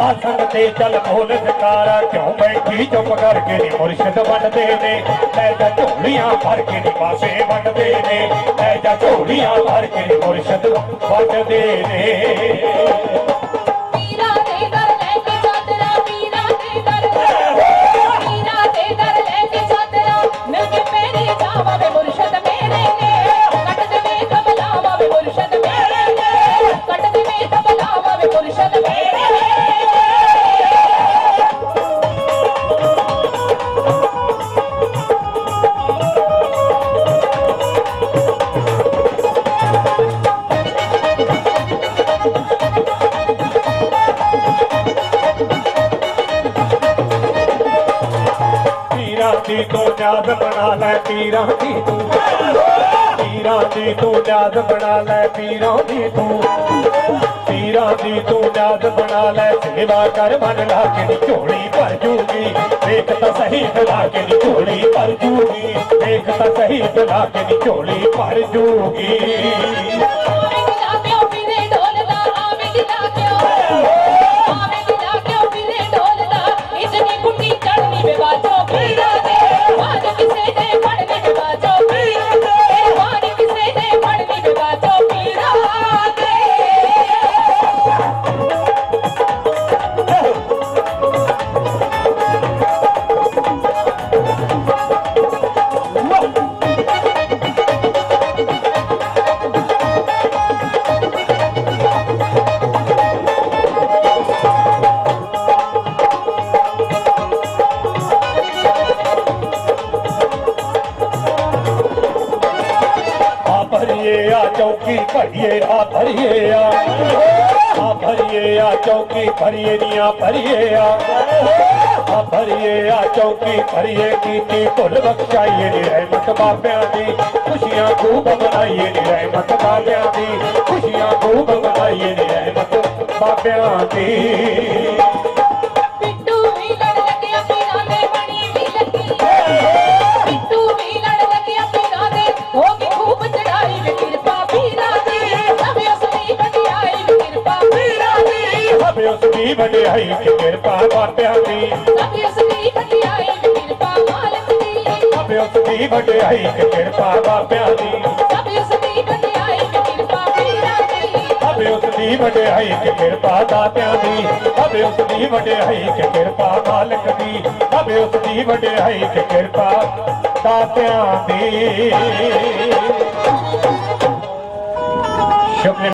ਆਸਣ ਤੇ ਚੱਲ ਬੋਲ ਜਕਾਰਾ ਕਿਉਂ ਬੈਠੀ ਚੁੱਪ ਕਰਕੇ ਨੀ? ਮੁਰਸ਼ਿਦ ਵੰਡਦੇ ਨੇ ਲੈ ਤਾਂ ਝੋਲੀਆਂ ਭਰ ਕੇ ਨੀ ਪਾਸੇ ਵੰਡਦੇ ਨੇ। ਲੈ ਤਾਂ ਝੋਲੀਆਂ ਭਰ ਕੇ ਨੀ ਮੁਰਸ਼ਿਦ ਵੰਡਦੇ ਨੇ। ਦੀ ਤੂੰ ਯਾਦ ਬਣਾ ਲੈ ਪੀਰਾਂ ਦੀ ਤੂੰ। ਪੀਰਾਂ ਦੀ ਤੂੰ ਯਾਦ ਬਣਾ ਲੈ ਪੀਰਾਂ ਦੀ ਤੂੰ। ਪੀਰਾਂ ਦੀ ਤੂੰ ਯਾਦ ਬਣਾ ਲੈ, ਸੇਵਾ ਕਰ ਮਨ ਲਾ ਕੇ ਨੀ ਝੋਲੀ ਭਰ ਜੂਗੀ। ਵੇਖ ਤਾਂ ਸਹੀ ਲਾ ਕੇ ਨੀ ਝੋਲੀ ਭਰ ਜੂਗੀ। ਵੇਖ ਤਾਂ ਸਹੀ ਲਾ ਕੇ ਨੀ ਝੋਲੀ ਭਰ ਜੂਗੀ। ਭਰੀਏ ਆ, ਚੌਕੀ ਭਰੀਏ ਆ ਭਰੀਏ ਆ। ਆ ਭਰੀਏ ਆ, ਚੌਕੀ ਭਰੀਏ ਨੀਆਂ ਭਰੀਏ ਆ। ਆ ਭਰੀਏ ਆ, ਚੌਕੀ ਭਰੀਏ ਕੀਤੀ ਭੁੱਲ ਬਖਸ਼ਾਈਏ ਨੀ ਰਹਿਮਤ ਬਾਬਿਆਂ ਦੀ। ਖੁਸ਼ੀਆਂ ਖੂਬ ਮਨਾਈਏ ਨੀ ਰਹਿਮਤ ਬਾਬਿਆਂ ਦੀ। ਖੁਸ਼ੀਆਂ ਖੂਬ ਮਨਾਈਏ ਨੀ ਰਹਿਮਤ ਬਾਬਿਆਂ ਦੀ। ਦੀ ਵਡਿਆਈ ਕਿ ਕਿਰਪਾ ਬਾਬਿਆਂ ਦੀ ਸਭ ਉਸਦੀ ਵਡਿਆਈ ਵੇ ਕਿਰਪਾ ਮਾਲਕ ਦੀ ਸਭ ਉਸ ਦੀ ਵਡਿਆਈ ਕਿ ਕਿਰਪਾ ਬਾਬਿਆਂ ਦੀ ਸਭ ਉਸਦੀ ਵਡਿਆਈ ਵੇ ਕਿਰਪਾ ਪੀਰਾਂ ਦੀ ਸਭ ਉਸ ਦੀ ਵਡਿਆਈ ਕਿ ਕਿਰਪਾ ਦਾਤਿਆਂ ਦੀ। ਸਭ ਉਸ ਦੀ ਵਡਿਆਈ ਕਿ ਕਿਰਪਾ ਮਾਲਕ ਦੀ। ਸਭ ਉਸ ਦੀ ਵਡਿਆਈ ਕਿ ਕਿਰਪਾ ਦਾਤਿਆਂ ਦੀ। ਸ਼ੁਕਰ